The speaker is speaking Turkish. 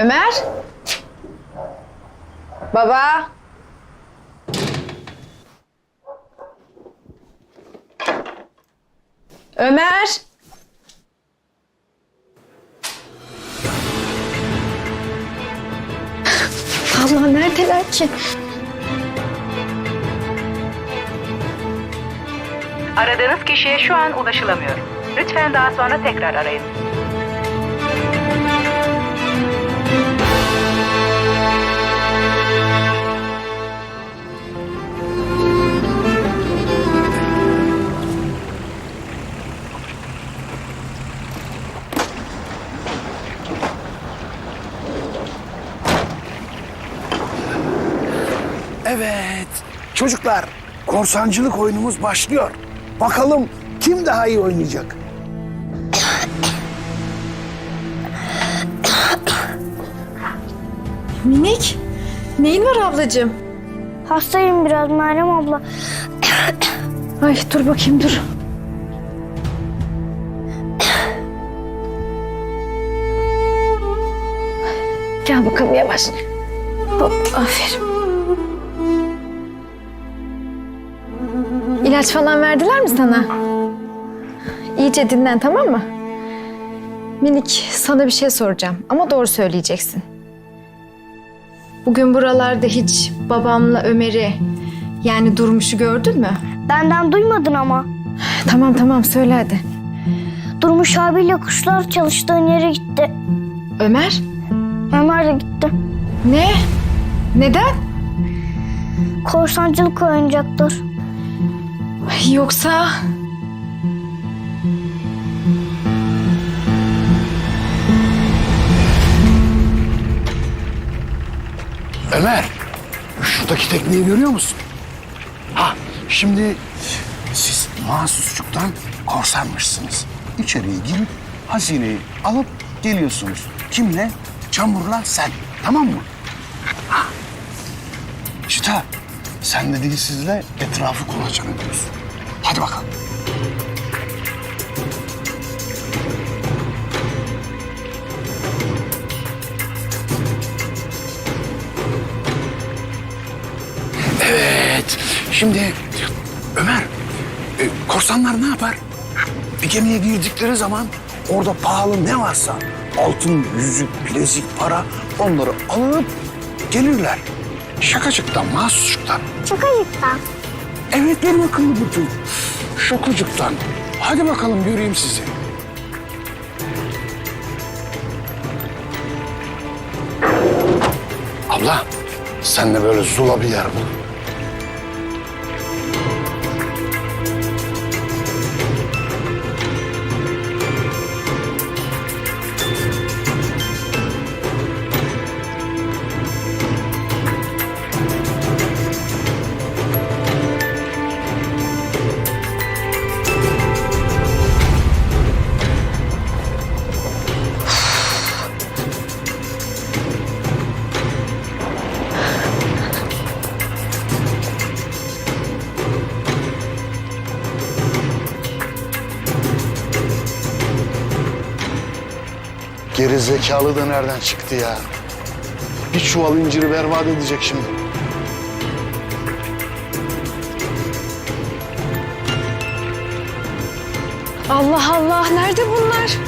Ömer? Baba? Ömer? Allah neredeler ki? Aradığınız kişiye şu an ulaşılamıyor. Lütfen daha sonra tekrar arayın. Evet. Çocuklar, korsancılık oyunumuz başlıyor. Bakalım kim daha iyi oynayacak? Minik? Neyin var ablacığım? Hastayım biraz Meryem abla. Ay dur bakayım dur. Gel bakalım yavaş. Hop, aferin. İlaç falan verdiler mi sana? İyice dinlen tamam mı? Minik sana bir şey soracağım ama doğru söyleyeceksin. Bugün buralarda hiç babamla Ömer'i yani Durmuş'u gördün mü? Benden duymadın ama. Tamam tamam söyle hadi. Durmuş abiyle kuşlar çalıştığın yere gitti. Ömer? Ömer de gitti. Ne? Neden? Korsancılık oynayacaktır. Yoksa... Ömer, şuradaki tekneyi görüyor musun? Ha, şimdi siz mahsusçuktan korsanmışsınız. İçeriye girip hazineyi alıp geliyorsunuz. Kimle? Çamurla sen. Tamam mı? Ha. Çıta, sen de dilsizle etrafı kolaçan ediyorsun. Hadi bakalım. Evet. Şimdi Ömer, e, korsanlar ne yapar? Bir gemiye girdikleri zaman orada pahalı ne varsa altın, yüzük, bilezik, para onları alıp gelirler. Şakacıktan, mahsusçuktan. Şakacıktan. Evet benim akıllı bütün. Şokucuktan. Hadi bakalım göreyim sizi. Abla, sen de böyle zula bir yer bul. Geri zekalı da nereden çıktı ya? Bir çuval inciri berbat edecek şimdi. Allah Allah nerede bunlar?